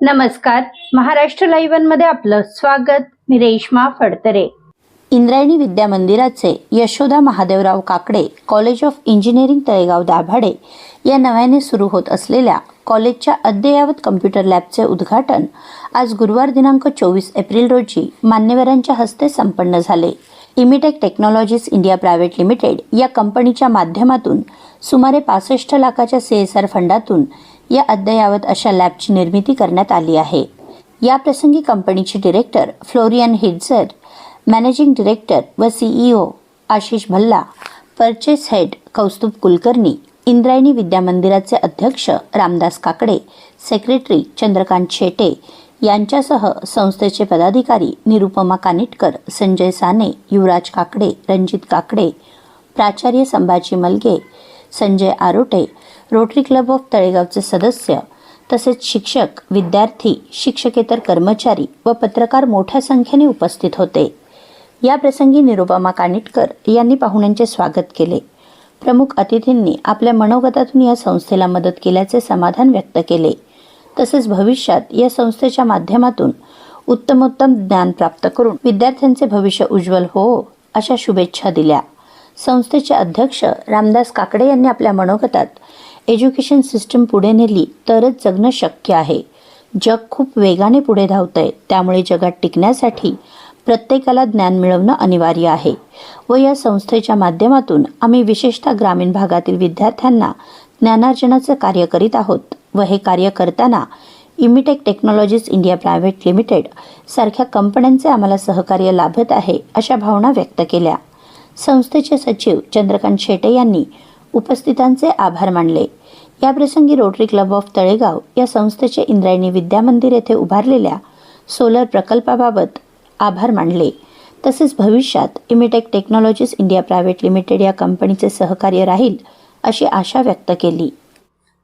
नमस्कार. महाराष्ट्र लाईव्हमध्ये आपलं स्वागत. मी रेश्मा फडतरे. इंद्रायणी विद्या मंदिराचे Yashoda Mahadevrao Kakade college of engineering Talegaon Dabhade या नव्याने सुरू होत असलेल्या कॉलेजच्या अद्ययावत कम्प्युटर लॅबचे उद्घाटन आज गुरुवार दिनांक चोवीस एप्रिल रोजी मान्यवरांच्या हस्ते संपन्न झाले. Imitec technologies India private limited या कंपनीच्या माध्यमातून सुमारे पासष्ट लाखाच्या सी एस आर फंडातून या अद्ययावत अशा लॅबची निर्मिती करण्यात आली आहे. याप्रसंगी कंपनीचे director Florian Hidzer managing director व CEO Ashish Bhalla purchase head Kaustubh Kulkarni Indrayani विद्यामंदिराचे अध्यक्ष रामदास काकडे सेक्रेटरी चंद्रकांत शेटे यांच्यासह संस्थेचे पदाधिकारी निरुपमा कानिटकर संजय साने युवराज काकडे रणजित काकडे प्राचार्य Sambhaji Malge Sanjay Arote Rotary club of तळेगावचे सदस्य तसेच शिक्षक विद्यार्थी शिक्षकेतर कर्मचारी व पत्रकार मोठ्या संख्येने उपस्थित होते. या प्रसंगी निरुपमा कानिटकर यांनी पाहुण्यांचे स्वागत केले. प्रमुख अतिथींनी आपल्या मनोगतातून या संस्थेला मदत केल्याचे समाधान व्यक्त केले. तसेच भविष्यात या संस्थेच्या माध्यमातून उत्तमोत्तम ज्ञान प्राप्त करून विद्यार्थ्यांचे भविष्य उज्ज्वल हो अशा शुभेच्छा दिल्या. संस्थेचे अध्यक्ष रामदास काकडे यांनी आपल्या मनोगतात एज्युकेशन सिस्टम पुढे नेली तरच जगणं शक्य आहे. जग खूप वेगाने पुढे धावतंय त्यामुळे जगात टिकण्यासाठी प्रत्येकाला ज्ञान मिळवणं अनिवार्य आहे. व या संस्थेच्या माध्यमातून आम्ही विशेषतः ग्रामीण भागातील विद्यार्थ्यांना ज्ञानार्जनाचं कार्य करीत आहोत. व हे कार्य करताना Imitec technologies India private limited सारख्या कंपन्यांचे आम्हाला सहकार्य लाभत आहे अशा भावना व्यक्त केल्या. संस्थेचे सचिव चंद्रकांत शेटे यांनी उपस्थितांचे आभार मानले. याप्रसंगी रोटरी क्लब ऑफ तळेगाव या संस्थेचे इंद्रायणी विद्यामंदिर येथे उभारलेल्या सोलर प्रकल्पाबाबत आभार मानले. तसेच भविष्यात Imitec technologies India private limited या कंपनीचे सहकार्य राहील अशी आशा व्यक्त केली.